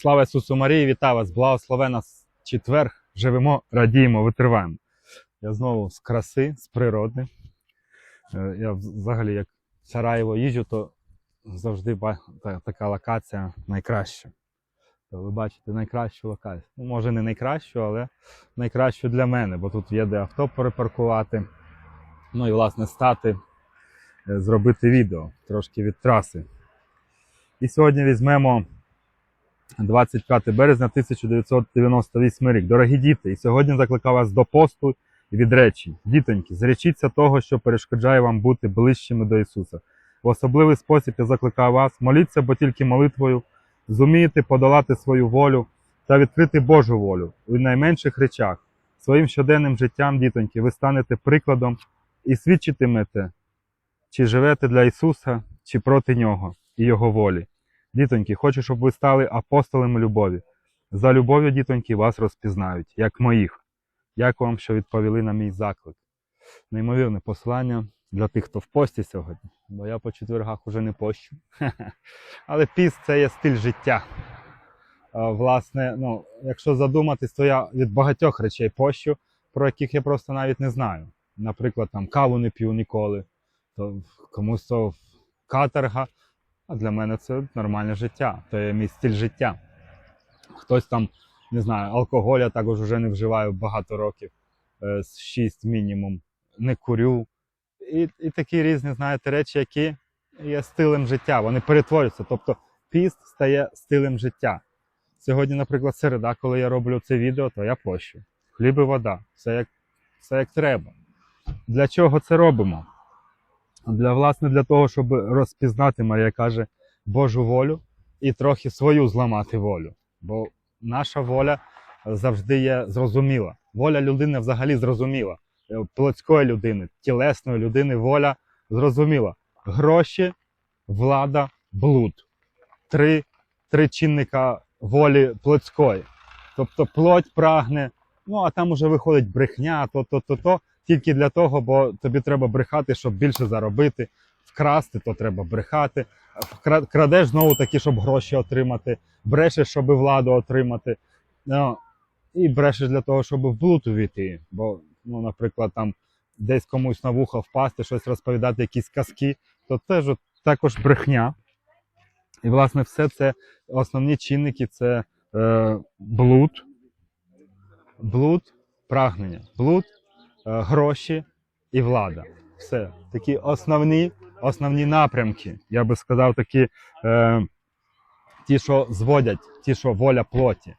Слава Ісусу Марії, вітаю вас! Благословена четвер. Живемо, радіємо, витриваємо. Я знову з краси, з природи. Е, Я взагалі, як в Сараєво їжджу, то завжди така локація найкраща. Ви бачите найкращу локацію. Ну, може, не найкращу, але найкращу для мене, бо тут є де авто перепаркувати. Ну і, власне, стати, е, зробити відео трошки від траси. І сьогодні візьмемо 25 березня 1998 рік. Дорогі діти, і сьогодні закликаю вас до посту і відречень. Дітоньки, зречіться того, що перешкоджає вам бути ближчими до Ісуса. В особливий спосіб я закликаю вас, моліться, бо тільки молитвою зумієте подолати свою волю та відкрити Божу волю у найменших речах. Своїм щоденним життям, дітоньки, ви станете прикладом і свідчитимете, чи живете для Ісуса, чи проти Нього і Його волі. Дітоньки, хочу, щоб ви стали апостолами любові. За любов'ю, дітоньки, вас розпізнають, як моїх. Дякую вам, що відповіли на мій заклик. Неймовірне послання для тих, хто в пості сьогодні, бо я по четвергах уже не пощу. Але піст це є стиль життя. Власне, ну, якщо задуматись, то я від багатьох речей пощу, про яких я просто навіть не знаю. Наприклад, там каву не п'ю ніколи, то комусь то каторга. А для мене це нормальне життя, це мій стиль життя. Хтось там, не знаю, алкоголь я також вже не вживаю багато років, е, з 6 мінімум, не курю. І, і такі різні, знаєте, речі, які є стилем життя, вони перетворюються. Тобто піст стає стилем життя. Сьогодні, наприклад, середа, коли я роблю це відео, то я пощу. Хліб і вода, все як, все як треба. Для чого це робимо? Для власне для того, щоб розпізнати, Марія каже, Божу волю і трохи свою зламати волю. Бо наша воля завжди є зрозуміла. Воля людини взагалі зрозуміла. Е, Плотської людини, тілесної людини воля зрозуміла. Гроші, влада, блуд. Три, три чинника волі плотської. Тобто плоть прагне, ну а там уже виходить брехня, то, то, то, то тільки для того, бо тобі треба брехати, щоб більше заробити, вкрасти, то треба брехати. Крадеш знову таки, щоб гроші отримати, брешеш, щоб владу отримати. Ну, і брешеш для того, щоб в блуд увійти. Бо, ну, наприклад, там десь комусь на вухо впасти, щось розповідати, якісь казки, то це також брехня. І, власне, все це основні чинники це е, блуд, блуд, прагнення, блуд, гроші і влада. Все. Такі основні, основні напрямки, я би сказав, такі е, ті, що зводять, ті, що воля плоті.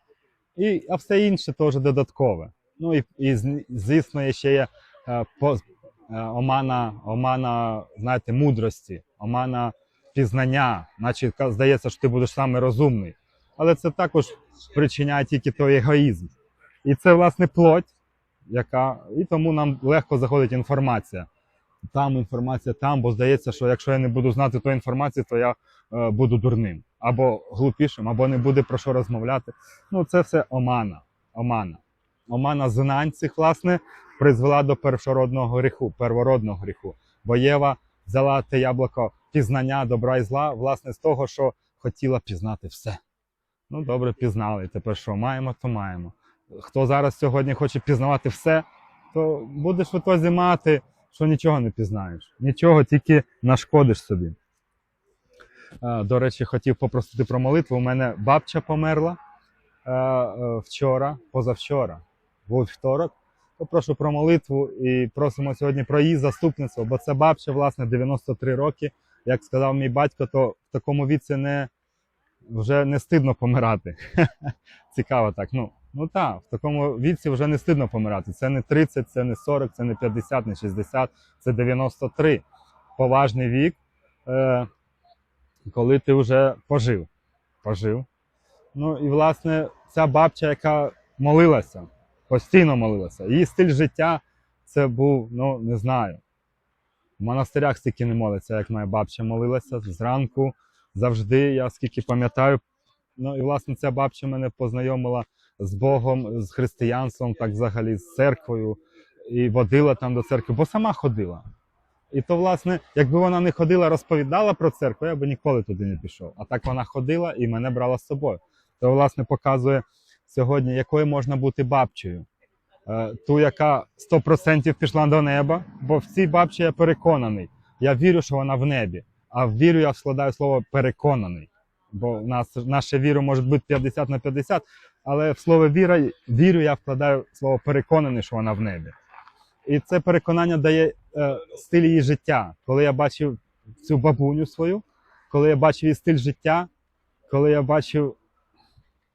І, а все інше теж додаткове. Ну і, і звісно, ще є е, по, е, омана, омана, знаєте, мудрості, омана пізнання, наче здається, що ти будеш саме розумний. Але це також спричиняє тільки той егоїзм. І це, власне, плоть, яка. І тому нам легко заходить інформація. Там інформація, там, бо здається, що якщо я не буду знати ту інформацію, то я е, буду дурним або глупішим, або не буде про що розмовляти. Ну, це все омана. Омана. Омана знань цих, власне, призвела до першородного гріху, первородного гріху. Бо Єва взяла те яблуко пізнання добра і зла, власне, з того, що хотіла пізнати все. Ну, добре, пізнали. Тепер що маємо, то маємо. Хто зараз сьогодні хоче пізнавати все, то будеш в ітозі мати, що нічого не пізнаєш. Нічого, тільки нашкодиш собі. Е, До речі, хотів попросити про молитву. У мене бабча померла е, е, вчора, позавчора, був вівторок. Попрошу про молитву і просимо сьогодні про її заступництво, бо це бабча, власне, 93 роки. Як сказав мій батько, то в такому віці не, вже не стидно помирати. Цікаво так. Ну, ну так, в такому віці вже не стидно помирати. Це не 30, це не 40, це не 50, не 60, це 93. Поважний вік, е, коли ти вже пожив. Пожив. Ну і власне ця бабча, яка молилася, постійно молилася. Її стиль життя це був, ну не знаю. В монастирях стільки не молиться, як моя бабча молилася зранку, завжди, я скільки пам'ятаю. Ну і власне ця бабча мене познайомила з Богом, з християнством, так взагалі з церквою, і водила там до церкви, бо сама ходила. І то, власне, якби вона не ходила, розповідала про церкву, я би ніколи туди не пішов. А так вона ходила і мене брала з собою. то власне показує сьогодні, якою можна бути бабчею. Е, Ту, яка 100% пішла до неба, бо в цій бабчі я переконаний. Я вірю, що вона в небі. А в віру я складаю слово переконаний. Бо в нас наша віра може бути 50 на 50, але в слово віра, вірю я вкладаю слово переконаний, що вона в небі. І це переконання дає е, стиль її життя. Коли я бачив цю бабуню свою, коли я бачив її стиль життя, коли я бачив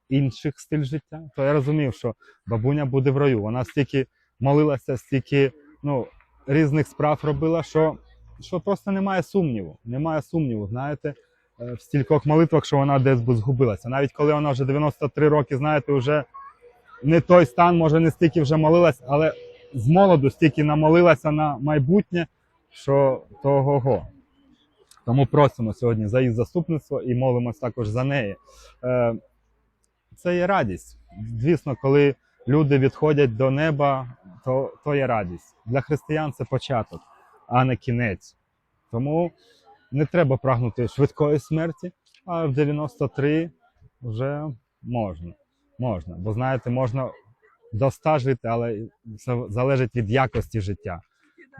інших стиль життя, то я розумів, що бабуня буде в раю. Вона стільки молилася, стільки ну, різних справ робила, що, що просто немає сумніву. Немає сумніву, знаєте, в стількох молитвах, що вона десь би згубилася. Навіть коли вона вже 93 роки, знаєте, вже не той стан, може, не стільки вже молилась, але з молоду стільки намолилася на майбутнє, що того. го Тому просимо сьогодні за її заступництво і молимось також за неї. Е, Це є радість. Звісно, коли люди відходять до неба, то, то є радість. Для християн це початок, а не кінець. Тому не треба прагнути швидкої смерті, а в 93 вже можна. Можна. Бо знаєте, можна до 100 жити, але це залежить від якості життя.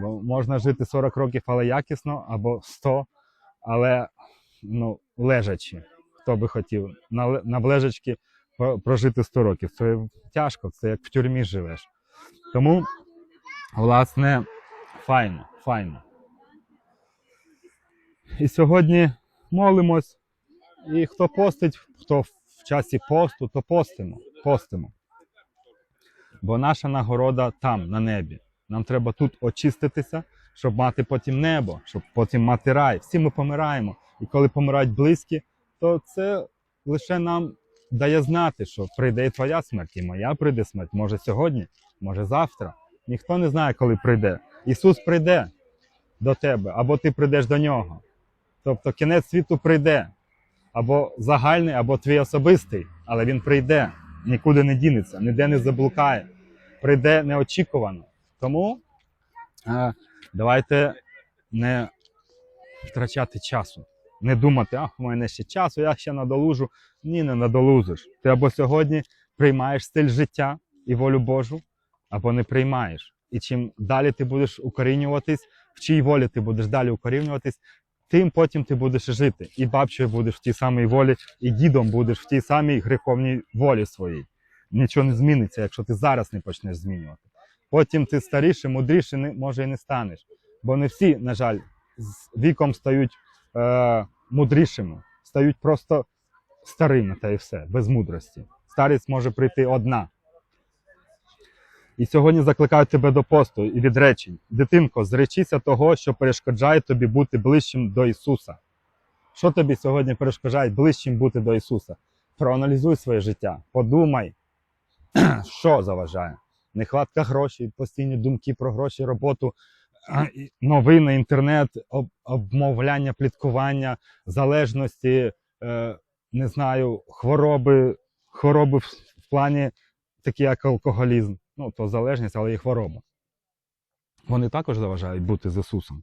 Бо можна жити 40 років, але якісно, або 100, але ну, лежачи. Хто би хотів на, на лежачки прожити 100 років. Це тяжко, це як в тюрмі живеш. Тому, власне, файно, файно. І сьогодні молимось. І хто постить, хто в часі посту, то постимо. постимо. Бо наша нагорода там, на небі. Нам треба тут очиститися, щоб мати потім небо, щоб потім мати рай. Всі ми помираємо. І коли помирають близькі, то це лише нам дає знати, що прийде і твоя смерть, і моя прийде смерть. Може сьогодні, може завтра. Ніхто не знає, коли прийде. Ісус прийде до тебе, або ти прийдеш до нього. Тобто кінець світу прийде. Або загальний, або твій особистий, але він прийде, нікуди не дінеться, ніде не заблукає, прийде неочікувано. Тому е, давайте не втрачати часу, не думати, ах, у мене ще часу, я ще надолужу. Ні, не надолужиш. Ти або сьогодні приймаєш стиль життя і волю Божу, або не приймаєш. І чим далі ти будеш укорінюватись, в чиїй волі ти будеш далі укорінюватись, тим потім ти будеш жити. І бабчою будеш в тій самій волі, і дідом будеш в тій самій гріховній волі своїй. Нічого не зміниться, якщо ти зараз не почнеш змінювати. Потім ти старіше, мудріше, може і не станеш. Бо не всі, на жаль, з віком стають е, мудрішими, стають просто старими та і все, без мудрості. Старість може прийти одна. І сьогодні закликають тебе до посту і відречень. Дитинко, зречися того, що перешкоджає тобі бути ближчим до Ісуса. Що тобі сьогодні перешкоджає ближчим бути до Ісуса? Проаналізуй своє життя, подумай, що заважає. Нехватка грошей, постійні думки про гроші, роботу, новини, інтернет, об, обмовляння, пліткування, залежності, е, не знаю, хвороби, хвороби в плані такі як алкоголізм. Ну, то залежність, але і хвороба. Вони також заважають бути з Ісусом,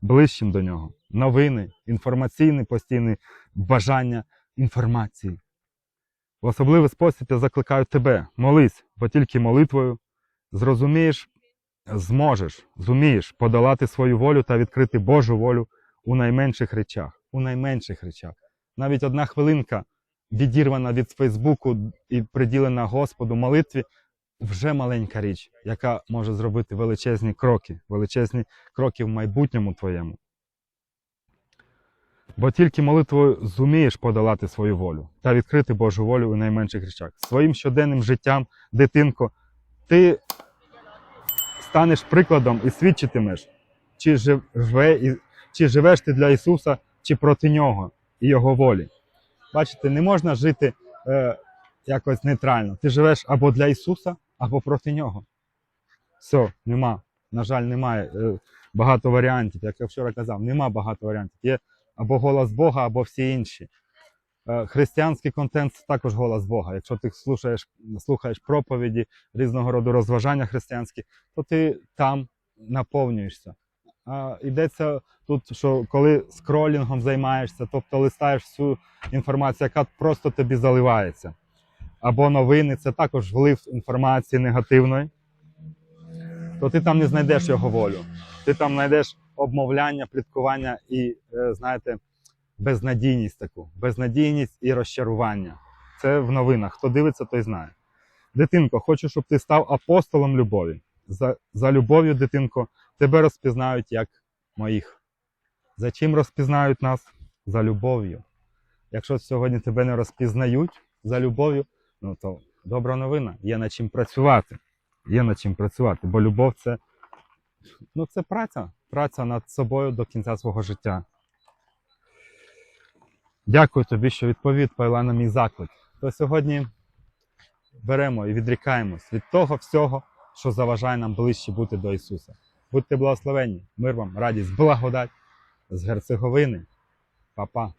ближчим до нього. Новини, інформаційне постійне бажання інформації. В особливий спосіб я закликаю тебе, молись, бо тільки молитвою зрозумієш, зможеш, зумієш подолати свою волю та відкрити Божу волю у найменших речах. У найменших речах. Навіть одна хвилинка відірвана від Фейсбуку і приділена Господу молитві, вже маленька річ, яка може зробити величезні кроки, величезні кроки в майбутньому твоєму. Бо тільки молитвою зумієш подолати свою волю та відкрити Божу волю у найменших речах. Своїм щоденним життям, дитинко, ти станеш прикладом і свідчитимеш, чи, живе, чи живеш ти для Ісуса, чи проти Нього і Його волі. Бачите, не можна жити е, якось нейтрально. Ти живеш або для Ісуса, або проти Нього. Все, нема. На жаль, немає е, багато варіантів. Як я вчора казав, нема багато варіантів. Є або голос Бога, або всі інші. Е, Християнський контент це також голос Бога. Якщо ти слухаєш, слухаєш проповіді, різного роду розважання християнські, то ти там наповнюєшся. А, йдеться тут, що коли скролінгом займаєшся, тобто листаєш всю інформацію, яка просто тобі заливається. Або новини, це також влив інформації негативної, то ти там не знайдеш його волю. Ти там знайдеш обмовляння, пліткування і, е, знаєте, безнадійність таку, безнадійність і розчарування. Це в новинах. Хто дивиться, той знає. Дитинко, хочу, щоб ти став апостолом любові. За, за любов'ю, дитинко, тебе розпізнають як моїх. За чим розпізнають нас? За любов'ю. Якщо сьогодні тебе не розпізнають за любов'ю, ну то добра новина, є над чим працювати. Є над чим працювати, бо любов це, ну, це праця, праця над собою до кінця свого життя. Дякую тобі, що відповів на мій заклик. То сьогодні беремо і відрікаємось від того всього, що заважає нам ближче бути до Ісуса. Будьте благословенні, мир вам, радість, благодать з Герцеговини. Па-па.